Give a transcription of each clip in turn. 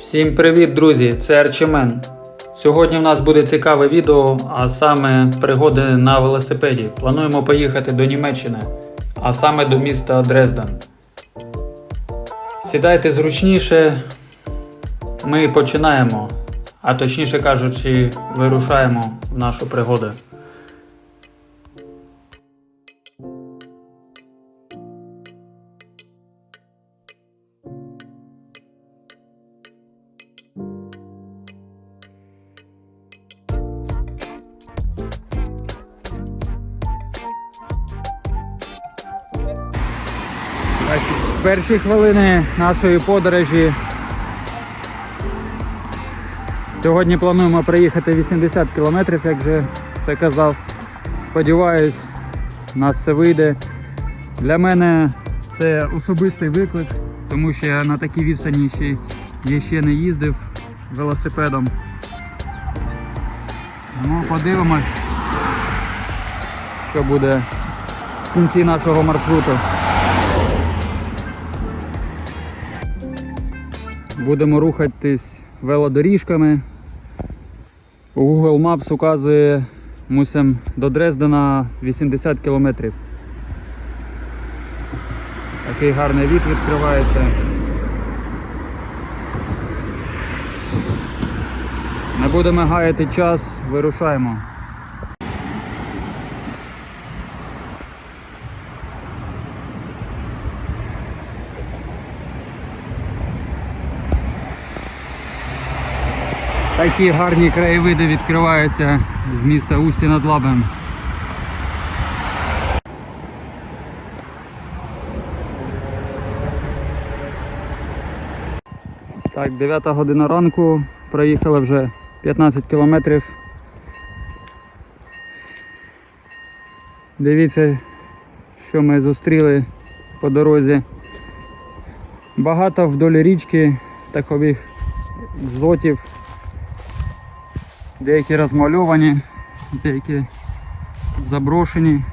Всім привіт, друзі! Це Арчимен. Сьогодні в нас буде цікаве відео, а саме пригоди на велосипеді. Плануємо поїхати до Німеччини, а саме до міста Дрезден. Сідайте зручніше, ми починаємо, а точніше кажучи, вирушаємо в нашу пригоду. Перші хвилини нашої подорожі. Сьогодні плануємо проїхати 80 кілометрів, як вже це казав. Сподіваюсь, у нас це вийде. Для мене це особистий виклик, тому що я на такій відстані ще, я ще не їздив велосипедом. Ну, подивимось, що буде в кінці нашого маршруту. Будемо рухатись велодоріжками. Google Maps указує мусимо до Дрездена 80 кілометрів. Такий гарний від відкривається. Не будемо гаяти час, вирушаємо. Такі гарні краєвиди відкриваються з міста Усті над Лабем. Так, 9 година ранку, проїхали вже 15 кілометрів. Дивіться, що ми зустріли по дорозі. Багато вдоль річки такових зотів. Деякі розмальовані, деякі заброшені.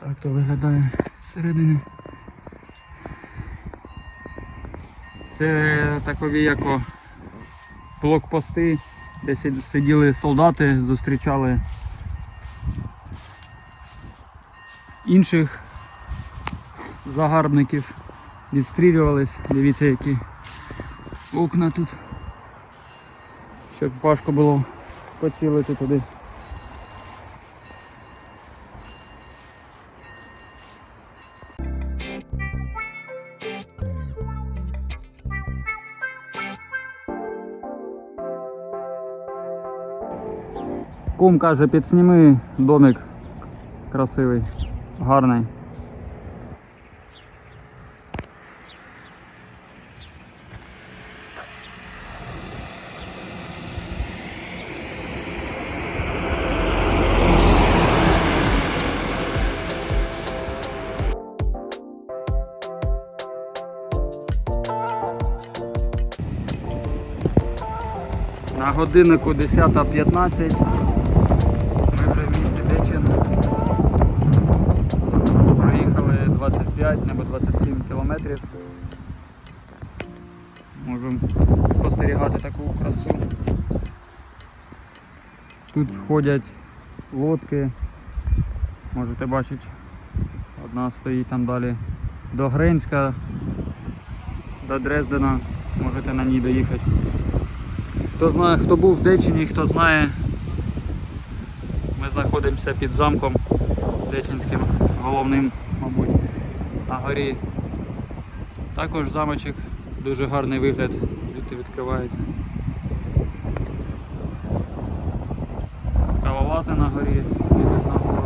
Так то виглядає зсередини. Це такові як блокпости, де сиділи солдати, зустрічали інших загарбників, відстрілювались. Дивіться які окна тут. Щоб важко було поцілити туди. Кум каже, підсніми домик красивий, гарний. Годиннику 10.15. Ми вже в місті Дечин. Проїхали 25 або 27 кілометрів. Можемо спостерігати таку красу. Тут ходять лодки. Можете бачити, одна стоїть там далі до Гринська, до Дрездена. Можете на ній доїхати. Хто знає, хто був в Дечині, хто знає, ми знаходимося під замком Дечинським головним, мабуть, на горі. Також замочок, дуже гарний вигляд, звідти відкривається. Скалолази на горі, їздять на гору.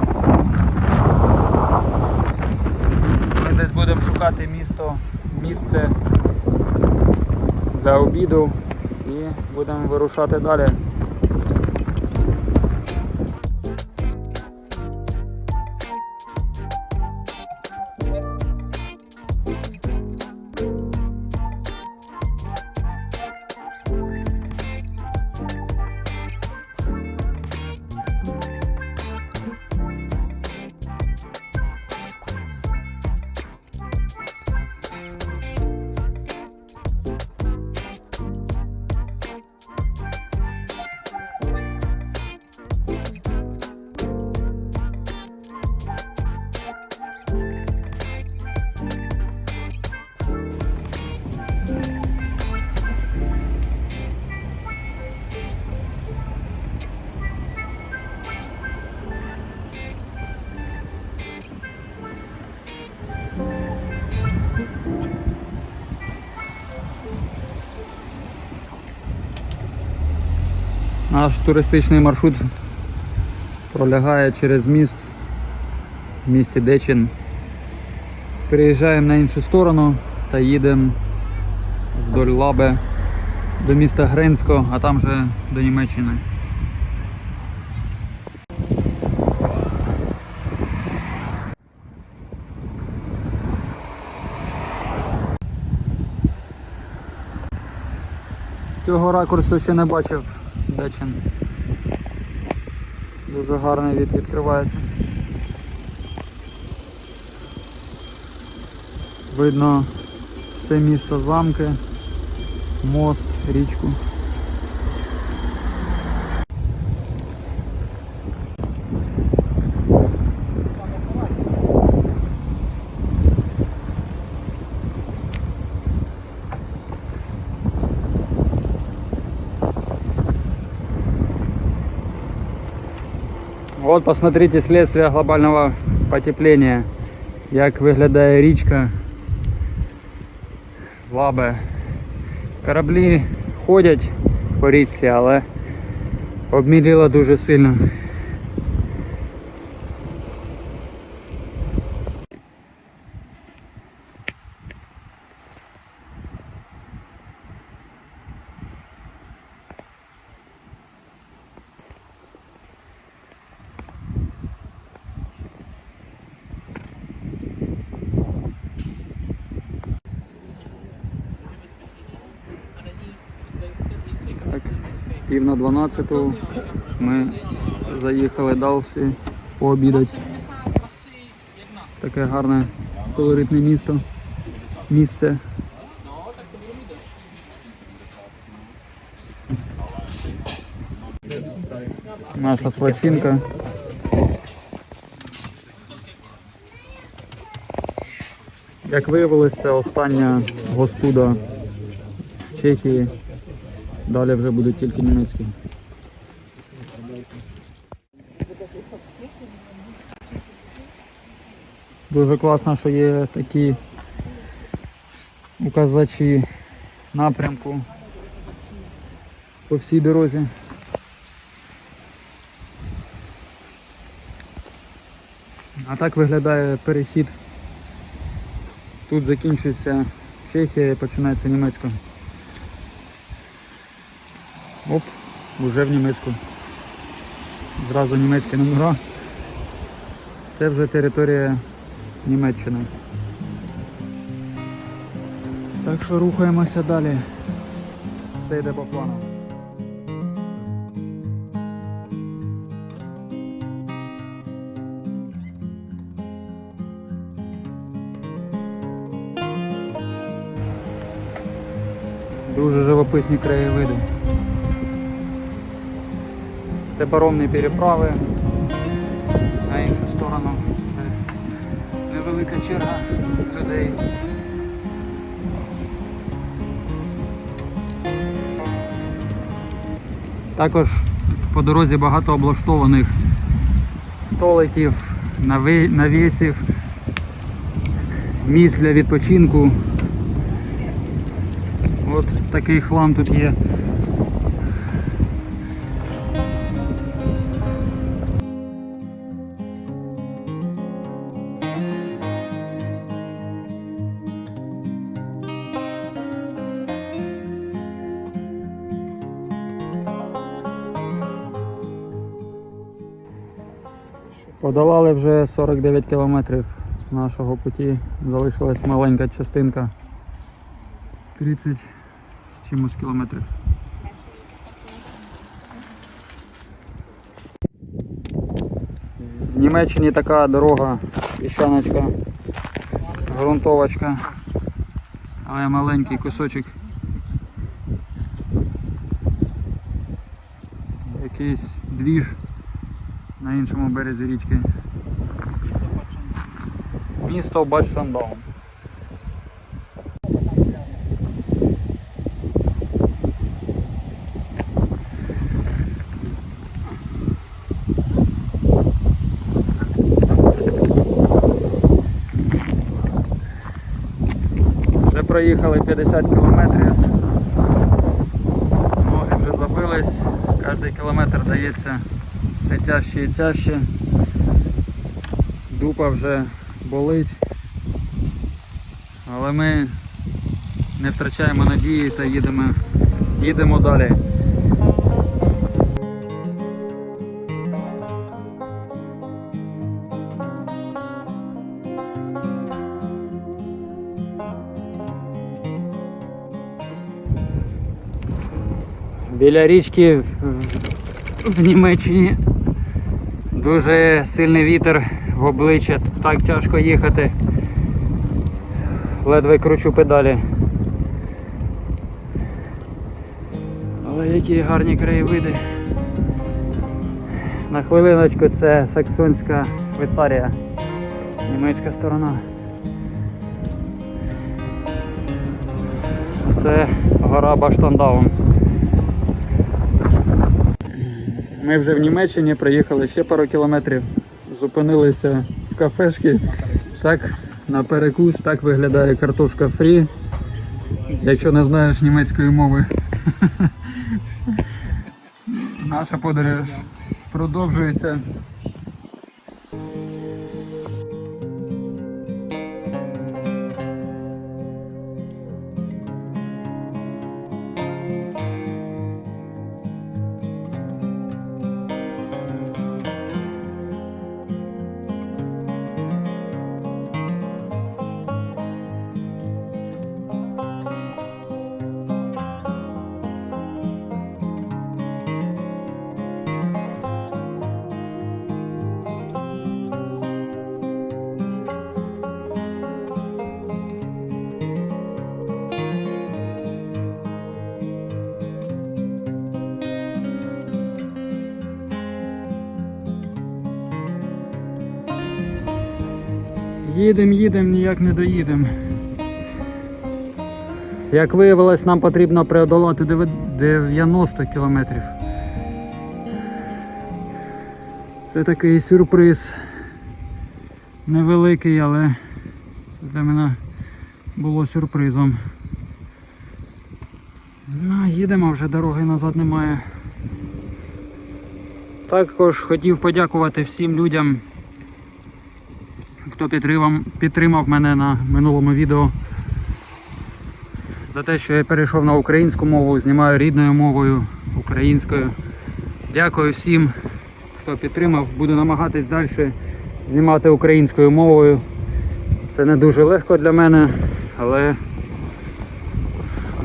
Ми десь будемо шукати місто, місце для обіду і будемо вирушати далі. Наш туристичний маршрут пролягає через міст в місті Дечин. Переїжджаємо на іншу сторону та їдемо вдоль Лаби до міста Гринсько, а там вже до Німеччини. Цього ракурсу ще не бачив Дечин. Дуже гарний від відкривається. Видно все місто замки, мост, річку. Посмотрите следствие глобального потепления. Як виглядає річка Лабе. Кораблі ходять по річці, але обміліло дуже сильно. 12-го ми заїхали далі пообідати. Таке гарне колоритне місто. Місце. Наша пластинка. Як виявилось, це остання гостуда в Чехії. Далі вже буде тільки німецький. Дуже класно, що є такі указачі напрямку по всій дорозі. А так виглядає перехід. Тут закінчується Чехія і починається німецька. Оп, вже в німецьку. Зразу німецькі номера. Це вже територія Німеччини. Так що рухаємося далі. Все йде по плану. Дуже живописні краєвиди. Це паромні переправи. На іншу сторону черга з людей. Також по дорозі багато облаштованих столиків, навісів, місць для відпочинку. От такий хлам тут є. Подолали вже 49 кілометрів нашого путі. Залишилась маленька частинка. 30 з чимось кілометрів. В Німеччині така дорога, піщаночка, ґрунтовочка, але маленький кусочок. Якийсь двіж на іншому березі річки. Місто Бадшандаун. Вже проїхали 50 кілометрів. Ноги вже забились. Кожний кілометр дається все тяжче і тяжче. Дупа вже болить. Але ми не втрачаємо надії та їдемо, їдемо далі. Біля річки в- Німеччині дуже сильний вітер в обличчя, так тяжко їхати. Ледве кручу педалі. Але які гарні краєвиди. На хвилиночку це Саксонська Швейцарія, німецька сторона. Це гора Баштандаун. Ми вже в Німеччині приїхали ще пару кілометрів, зупинилися в кафешки. Так, на перекус так виглядає картошка фрі. Якщо не знаєш німецької мови. Наша подорож продовжується. Їдем, їдем, ніяк не доїдем. Як виявилось, нам потрібно преодолати 90 кілометрів. Це такий сюрприз. Невеликий, але це для мене було сюрпризом. Ну, їдемо, вже дороги назад немає. Також хотів подякувати всім людям, хто підтримав, підтримав мене на минулому відео. За те, що я перейшов на українську мову, знімаю рідною мовою українською. Дякую всім, хто підтримав. Буду намагатись далі знімати українською мовою. Це не дуже легко для мене, але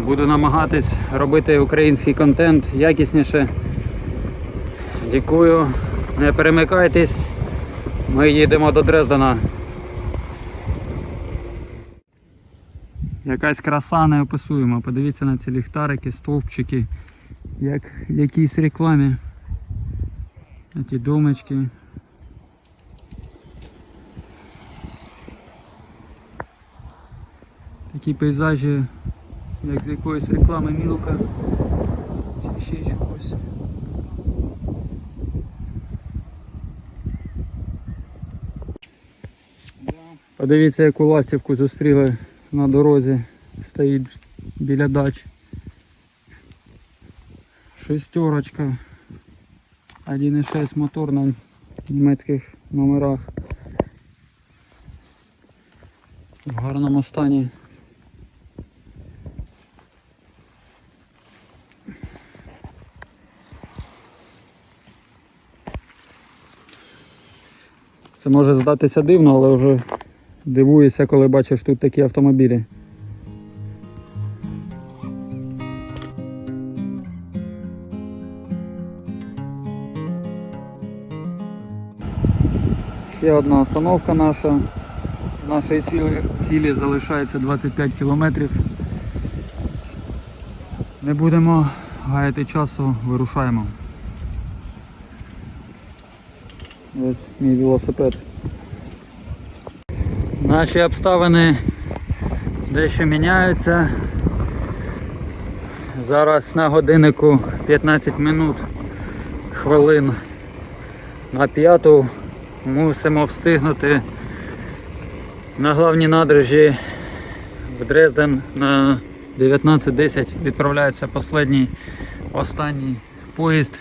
буду намагатись робити український контент якісніше. Дякую. Не перемикайтесь. Ми їдемо до Дрездена. Якась краса неописуєма. Подивіться на ці ліхтарики, стовпчики, як в якійсь рекламі. Ті домочки. Такі пейзажі, як з якоїсь реклами Мілка. Чи ще чогось. Подивіться, яку ластівку зустріли на дорозі. Стоїть біля дач. Шестерочка. 1.6 мотор на німецьких номерах. В гарному стані. Це може здатися дивно, але вже дивуюся, коли бачиш тут такі автомобілі. Ще одна остановка наша. Нашої цілі, цілі залишається 25 кілометрів. Не будемо гаяти часу, вирушаємо. Ось мій велосипед. Наші обставини дещо міняються. Зараз на годиннику 15 минут хвилин на п'яту мусимо встигнути на главній надрежі в Дрезден на 19.10 відправляється останній, останній поїзд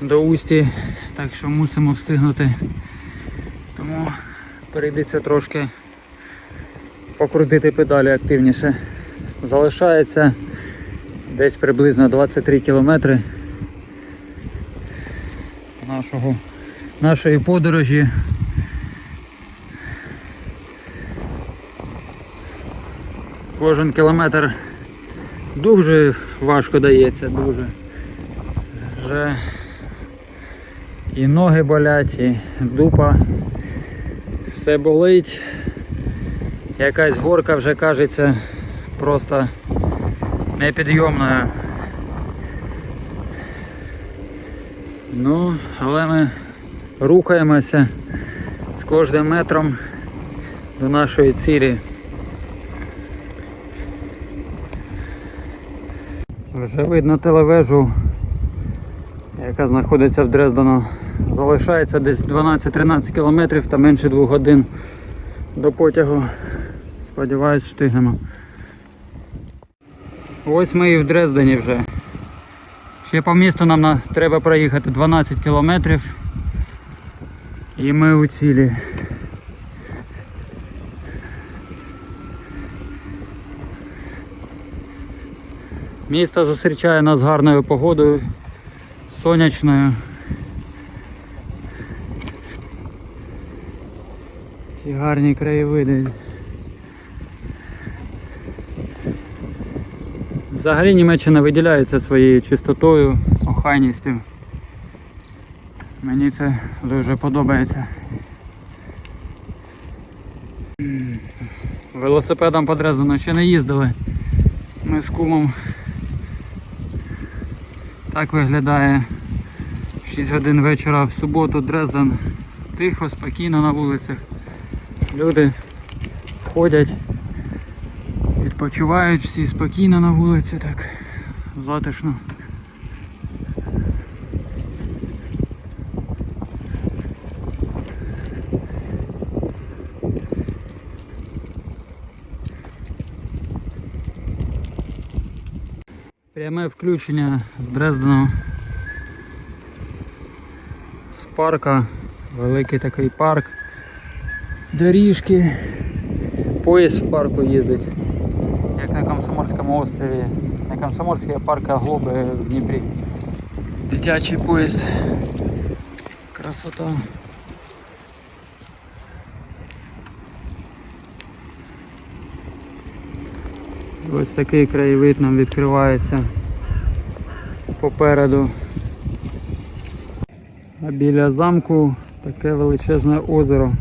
до Усті, так що мусимо встигнути. Тому прийдеться трошки покрутити педалі активніше. Залишається десь приблизно 23 кілометри нашого, нашої подорожі. Кожен кілометр дуже важко дається, дуже. Вже і ноги болять, і дупа. Все болить. Якась горка вже кажеться просто непідйомною. Ну, але ми рухаємося з кожним метром до нашої цілі. Вже видно телевежу, яка знаходиться в Дрездену. Залишається десь 12-13 кілометрів та менше 2 годин до потягу. Сподіваюсь, встигнемо. Ось ми і в Дрездені вже. Ще по місту нам на- треба проїхати 12 кілометрів. І ми у цілі. Місто зустрічає нас гарною погодою, сонячною. Ті гарні краєвиди. Взагалі Німеччина виділяється своєю чистотою, охайністю. Мені це дуже подобається. Велосипедом по Дрездену ще не їздили. Ми з кумом. Так виглядає 6 годин вечора в суботу Дрезден. Тихо, спокійно на вулицях. Люди ходять, відпочивають всі спокійно на вулиці, так затишно. Пряме включення з Дрездену. З парка, великий такий парк, доріжки, поїзд в парку їздить, як на Комсомольському острові, не Комсомольський, а парк Глоби в Дніпрі. Дитячий поїзд. Красота. Ось такий краєвид нам відкривається попереду. А біля замку таке величезне озеро.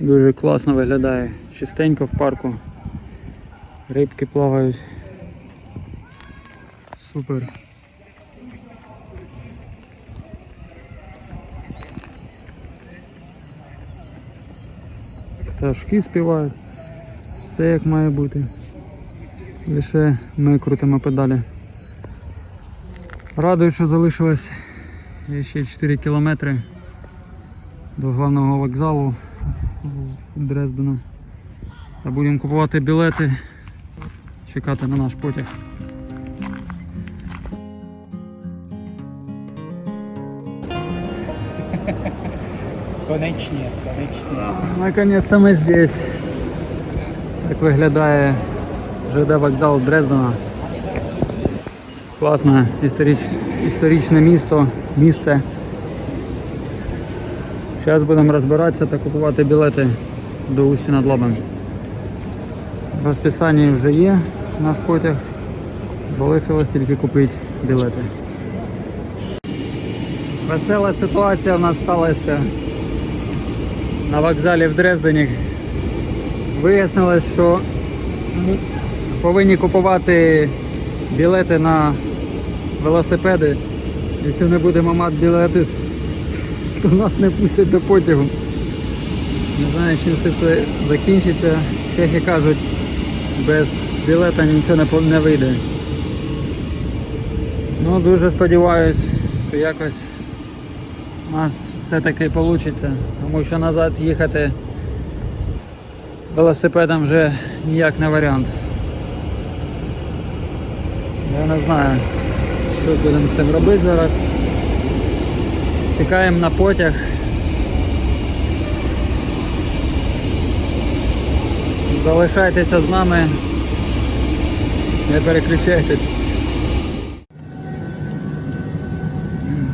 Дуже класно виглядає. Чистенько в парку. Рибки плавають. Супер. Пташки співають. Все як має бути. Лише ми крутимо педалі. Радую, що залишилось ще 4 кілометри до головного вокзалу в Дрездену. Та будемо купувати білети, чекати на наш потяг. Конечні, конечні. Наконец-то ми здесь. Так виглядає ЖД вокзал Дрездена. Класне історич... історичне місто, місце. Зараз будемо розбиратися та купувати білети до Усті над Лабом. В розписанні вже є наш потяг. Залишилось тільки купити білети. Весела ситуація в нас сталася на вокзалі в Дрездені. Вияснилось, що повинні купувати білети на велосипеди. Якщо не будемо мати білети, то нас не пустять до потягу. Не знаю, чим все це закінчиться. Чехи кажуть, без білета нічого не, вийде. Ну, дуже сподіваюсь, що якось у нас все-таки вийде, тому що назад їхати велосипедом вже ніяк не варіант. Я не знаю. Щось будемо з цим робити зараз. Чекаємо на потяг. Залишайтеся з нами. Не переключайтесь.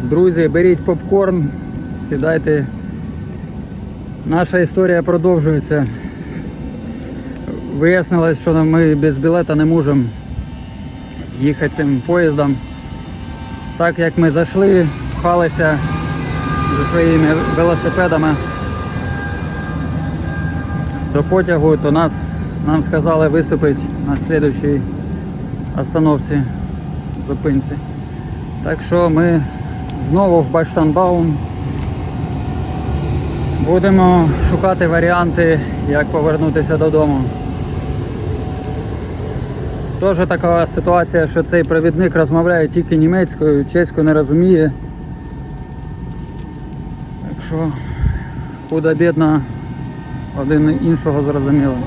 Друзі, беріть попкорн, сідайте. Наша історія продовжується. Вияснилось, що ми без білета не можемо їхати цим поїздом. Так як ми зайшли, пхалися зі своїми велосипедами до потягу, то нас нам сказали виступити на слідчій остановці зупинці. Так що ми знову в Баштанбаум будемо шукати варіанти, як повернутися додому. Теж така ситуація, що цей провідник розмовляє тільки німецькою, чеську не розуміє. Так що худо бідно один іншого зрозуміло.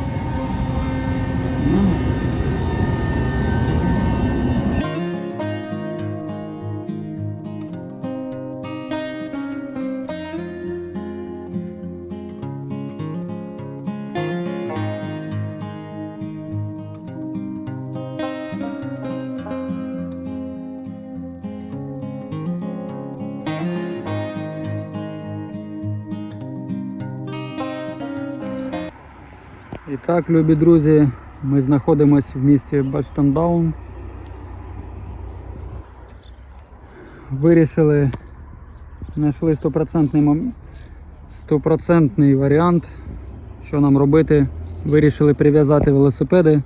Так, любі друзі, ми знаходимося в місті Баштандаун. Вирішили, знайшли стопроцентний, мом- стопроцентний варіант, що нам робити. Вирішили прив'язати велосипеди,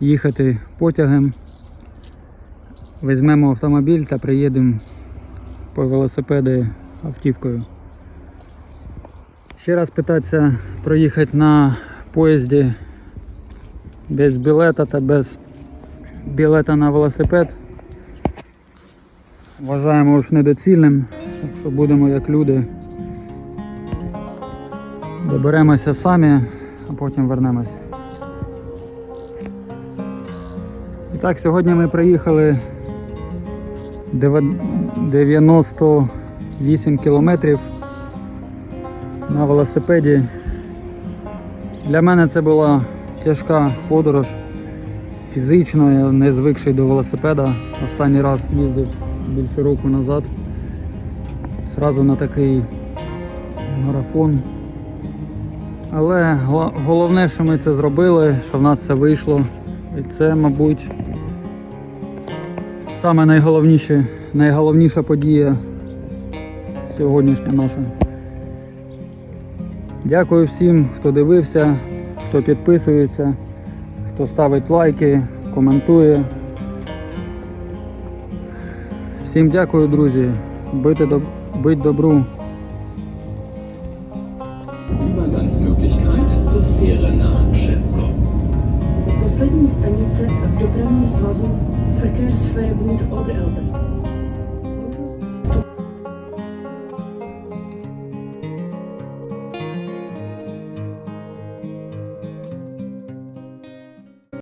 їхати потягом. Візьмемо автомобіль та приїдемо по велосипеди автівкою. Ще раз питатися проїхати на поїзді без білета та без білета на велосипед. Вважаємо уж недоцільним, так що будемо як люди. Доберемося самі, а потім вернемося. І так, сьогодні ми приїхали 98 кілометрів на велосипеді. Для мене це була тяжка подорож. Фізично я не звикший до велосипеда. Останній раз їздив більше року назад. Зразу на такий марафон. Але головне, що ми це зробили, що в нас це вийшло. І це, мабуть, саме найголовніше, найголовніша подія сьогоднішня наша. Дякую всім, хто дивився, хто підписується, хто ставить лайки, коментує. Всім дякую, друзі. Бити. Бить добру.